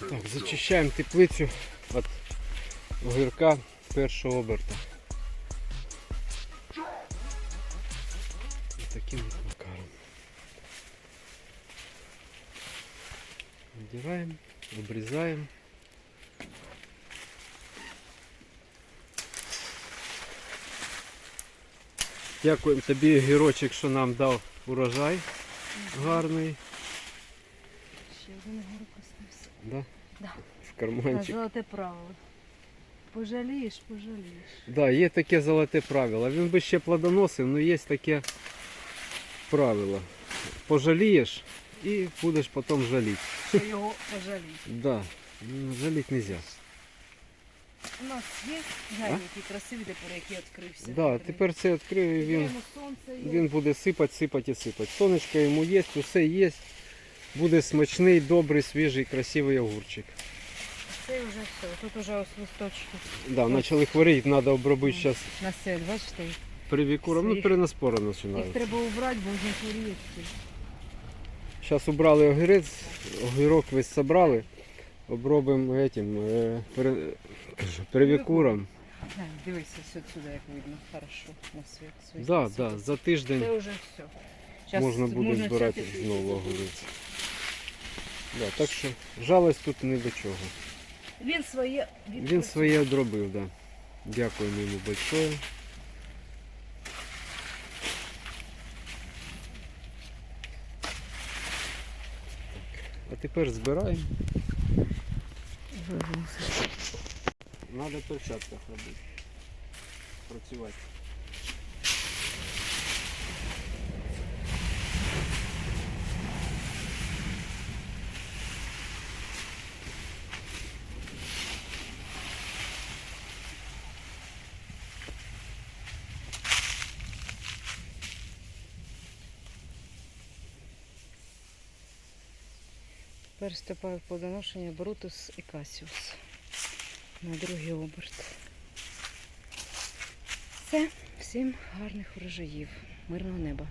Так, зачищаємо теплицю від огірка першого оберта. І таким макаром. Вдіваємо, обрізаємо. Дякуємо тобі, гірочок, що нам дав урожай гарний. Ще один горок остався. Да? Да. В карманчик. Золоте правило. Пожалієш, пожалієш. Да, є таке золоте правило. Він би ще плодоносив, але є таке правило. Пожалієш і будеш потім жаліти. Що його пожалієш. Да. Жаліти не можна. У нас є який красивий тепер, який відкрився. Да, тепер це відкрив і він, він буде сипати, сипати і сипати. Сонечко йому є, усе є. Буде смачний, добрий, свіжий, красивий огурчик. Це вже все. Тут вже ось листочки. Да, почали хворіти, треба обробити зараз На сель, бачите? привікуром. Ну, Своїх. перенаспора Їх треба убрати, бо вже хворіють. Зараз убрали огірець, огірок весь собрали, обробимо этим, е, пере, перевікуром. Глянь, дивися все сюди, як видно. Хорошо. На світ. світ Да, світ. да, за тиждень Це вже все. Щас можна буде збирати взяти знову огурець. Да, так що жалость тут ні до чого. Він своє Він своє одробив, да. Дякуємо йому большое. А тепер збираємо. В перчатках робити. Працювати. Тепер вступає в плодоношення Брутус і Касіус на другий оберт. Все, всім гарних урожаїв, мирного неба.